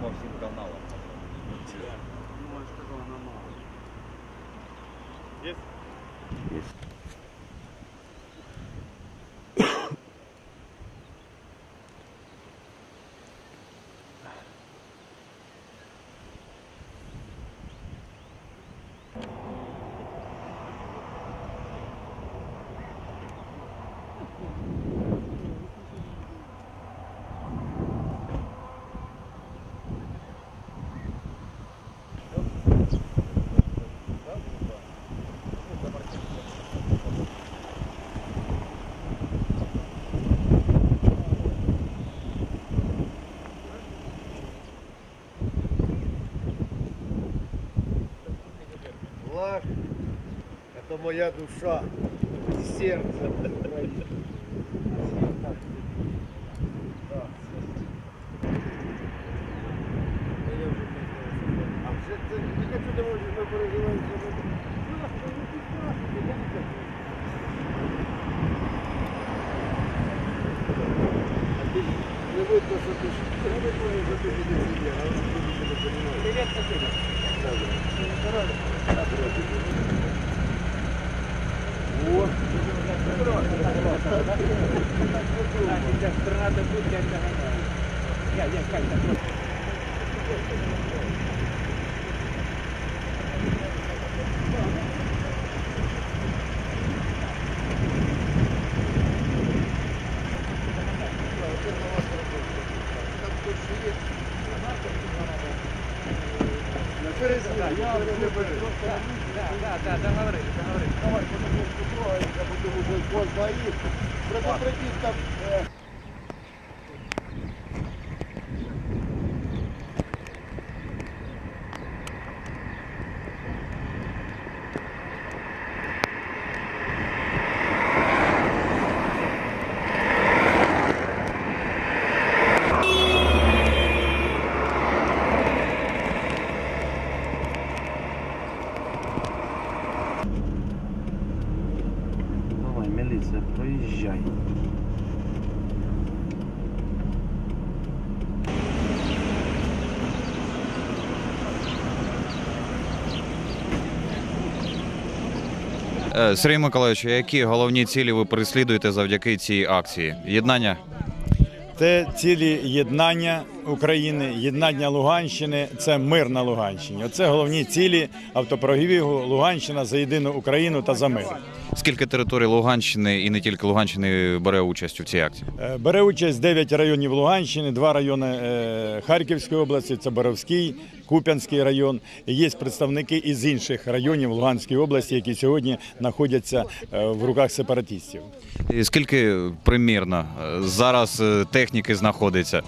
по канала. Есть? Есть. Моя душа и сердце. А вже це не хочу думати, що ми переживаємо. що ми- Ну, а що ви тут страшите? Я не хочу. А ти не видно, що ти ж- я не думаю, що ти не сидиш, а вони тут не розуміють. Привіт, Василь. О, Предупредить там. э, Давай, міліція, проїжджай. Е, Сергій Миколаївич, які головні цілі ви переслідуєте завдяки цій акції? Єднання? Це цілі єднання України, єднання Луганщини, це мир на Луганщині. Оце головні цілі автопробігу Луганщина за єдину Україну та за мир. Скільки територій Луганщини і не тільки Луганщини бере участь у цій акції? Е, Бере участь 9 районів Луганщини, два райони е, Харківської області, це Боровський, Куп'янський район. Є представники із інших районів Луганської області, які сьогодні знаходяться е, в руках сепаратистів. І скільки примірно зараз техніки знаходиться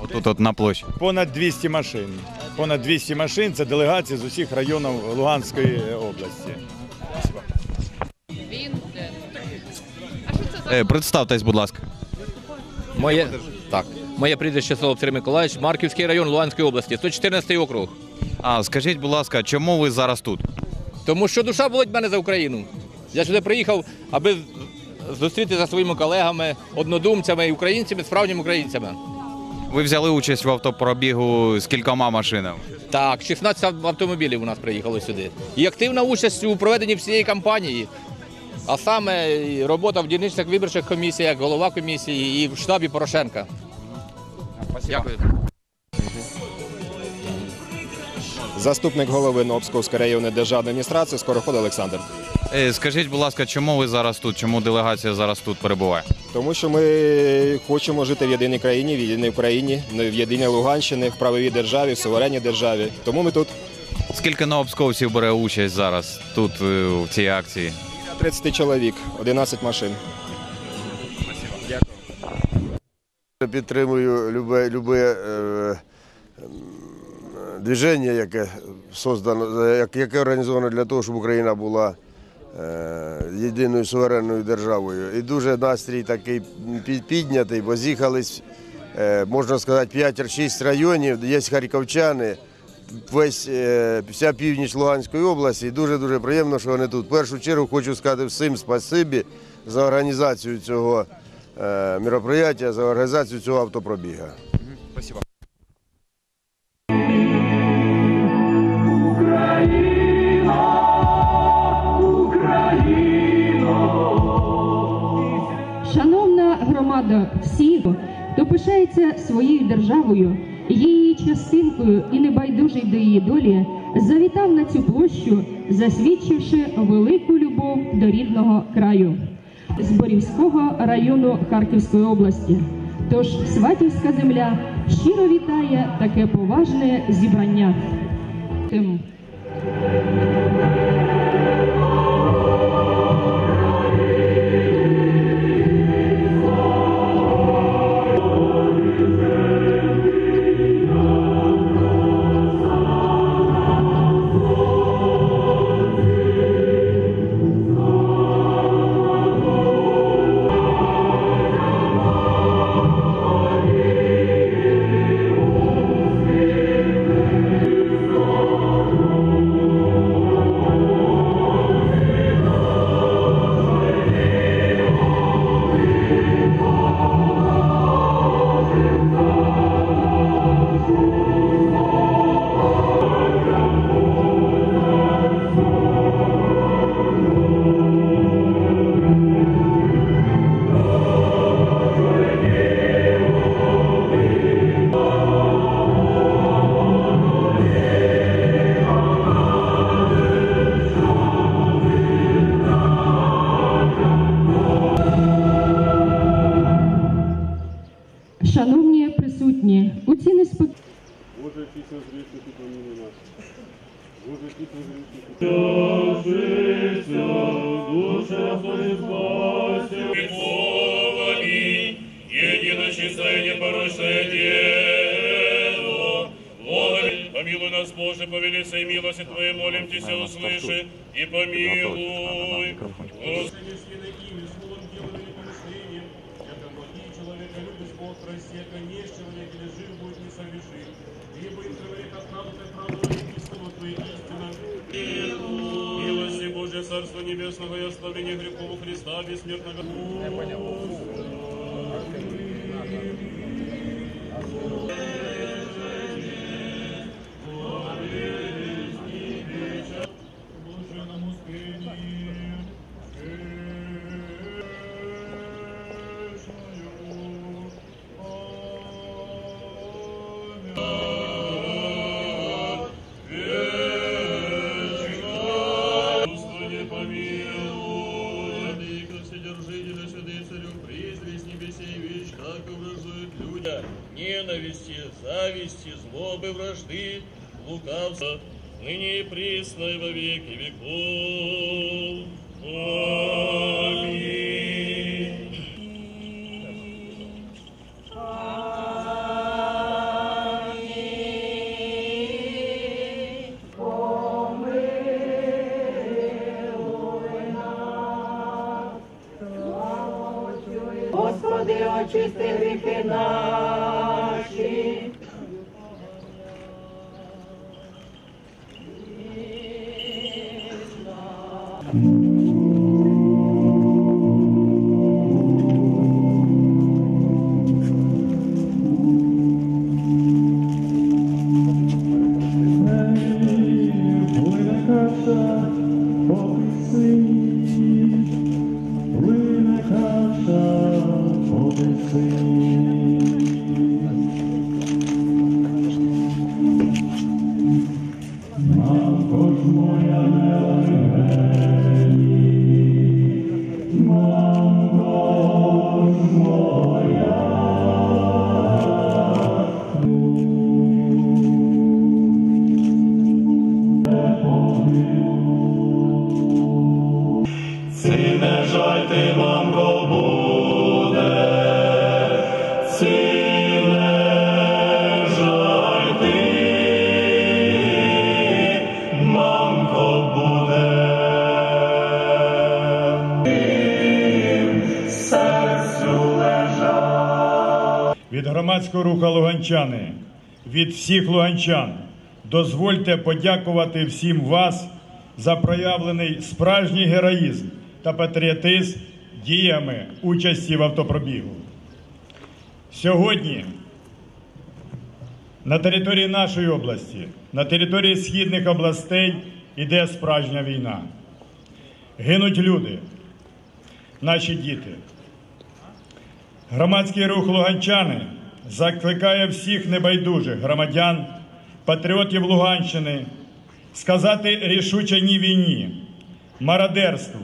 отут от на площі? Понад 200 машин. Понад 200 машин це делегації з усіх районів Луганської області. Е, Представтесь, будь ласка. Моє, так, моє прізвище Солов Миколаївич, Марківський район Луганської області, 114 округ. А скажіть, будь ласка, чому ви зараз тут? Тому що душа болить в мене за Україну. Я сюди приїхав, аби зустрітися зі своїми колегами, однодумцями і українцями, справжніми українцями. Ви взяли участь в автопробігу з кількома машинами. Так, 16 автомобілів у нас приїхало сюди. І активна участь у проведенні всієї кампанії. А саме робота в дільничних виборчих комісіях, голова комісії і в штабі Порошенка. Дякую. Заступник голови Нобсковської районної державної адміністрації Скороход Олександр. Е, Скажіть, будь ласка, чому ви зараз тут? Чому делегація зараз тут перебуває? Тому що ми хочемо жити в єдиній країні, в єдиній Україні, в єдиній Луганщині, в правовій державі, в суверенній державі. Тому ми тут Скільки новобсковців бере участь зараз тут е, в цій акції? 30 чоловік, 11 машин. Підтримую любе, любе е, движення, яке создано, як- яке організовано для того, щоб Україна була е, єдиною суверенною державою. І дуже настрій такий під- піднятий, бо з'їхались, е, можна сказати, 5-6 районів, є харківчани, весь е, вся північ Луганської області. І Дуже дуже приємно, що вони тут. В першу чергу хочу сказати всім спасибі за організацію цього е, мероприятия, за організацію цього автопробіга. Спасибо. Шановна громада, всіх, хто пишається своєю державою її частинкою і небайдужий до її долі, завітав на цю площу, засвідчивши велику любов до рідного краю з Борівського району Харківської області. Тож Сватівська земля щиро вітає таке поважне зібрання. Помилуй нас, Боже, по великой милости Твоей, молим Тебя, услыши и помилуй. Господи, Милости Божье, Царство Небесного и ославление грехов Христа бессмертного. Господи, ненависти, зависти, злобы, вражды, лукавства, ныне и присно во веки веков. Аминь. Очисти гріхи наші. Від громадського руху Луганчани, від всіх луганчан, дозвольте подякувати всім вас за проявлений справжній героїзм та патріотизм діями участі в автопробігу. Сьогодні на території нашої області, на території східних областей іде справжня війна. Гинуть люди, наші діти. Громадський рух Луганчани закликає всіх небайдужих громадян, патріотів Луганщини сказати рішуче ні війні, мародерству,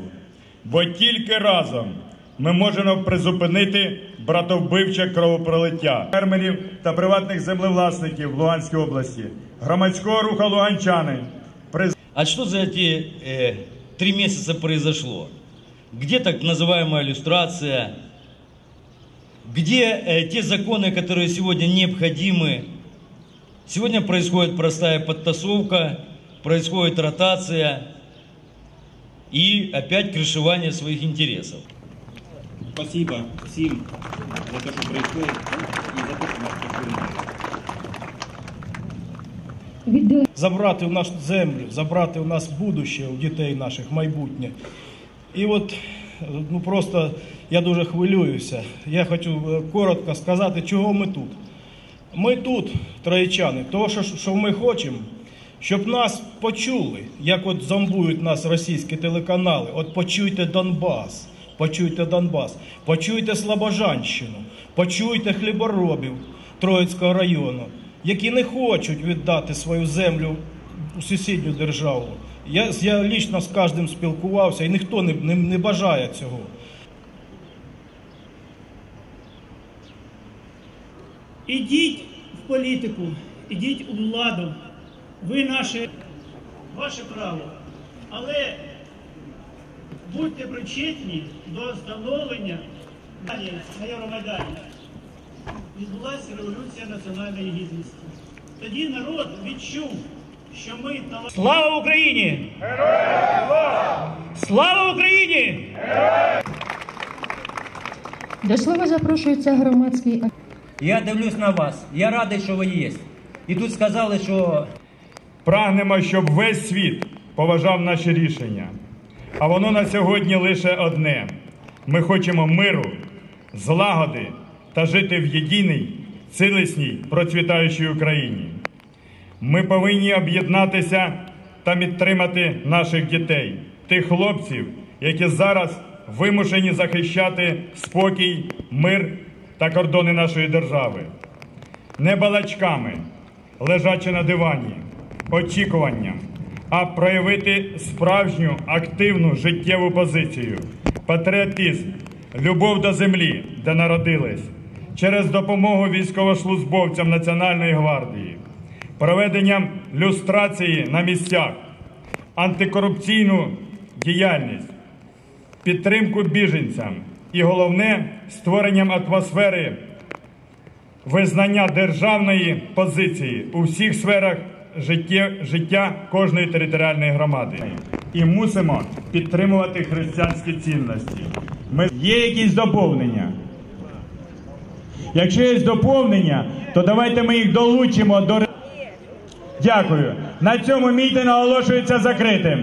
бо тільки разом ми можемо призупинити братовбивче кровопролиття фермерів та приватних землевласників в Луганській області, громадського руху Луганчани. приз- А что за эти э, три месяца произошло? Где так называемая иллюстрация? Где э, те законы, которые сегодня необходимы? Сегодня происходит простая подтасовка, происходит ротация и опять крышевание своих интересов. Спасибо всім за те, що прийшли і за те, що нас підтримують. Віддали забрати у нас землю, забрати у нас будуще, у дітей наших майбутнє. І от ну просто я дуже хвилююся. Я хочу е, коротко сказати, чого ми тут. Ми тут, троєчани, того, що, ми хочемо, щоб нас почули, як от зомбують нас російські телеканали. От почуйте Донбас, почуйте Донбас, почуйте Слобожанщину, почуйте хліборобів Троїцького району, які не хочуть віддати свою землю у сусідню державу. Я, я лічно з кожним спілкувався, і ніхто не, не, не бажає цього. Ідіть в політику, ідіть у владу. Ви наше, ваше право. Але будьте причетні до встановлення на Євромайдані. Відбулася революція національної гідності. Тоді народ відчув, що ми талант. Слава Україні! Слава Україні! до слова запрошується громадський Я дивлюсь на вас. Я радий, що ви є. І тут сказали, що Прагнемо, щоб весь світ поважав наші рішення. А воно на сьогодні лише одне: ми хочемо миру, злагоди та жити в єдиній, цілісній, процвітаючій Україні. Ми повинні об'єднатися та підтримати наших дітей, тих хлопців, які зараз вимушені захищати спокій, мир та кордони нашої держави. Не балачками, лежачи на дивані, очікуванням, а проявити справжню активну життєву позицію, патріотизм, любов до землі, де народились, через допомогу військовослужбовцям Національної гвардії, проведенням люстрації на місцях, антикорупційну діяльність, підтримку біженцям і головне створенням атмосфери визнання державної позиції у всіх сферах життя, життя кожної територіальної громади. І мусимо підтримувати християнські цінності. Ми... Є якісь доповнення? Якщо є доповнення, то давайте ми їх долучимо до. Дякую. На цьому мітинг оголошується закритим.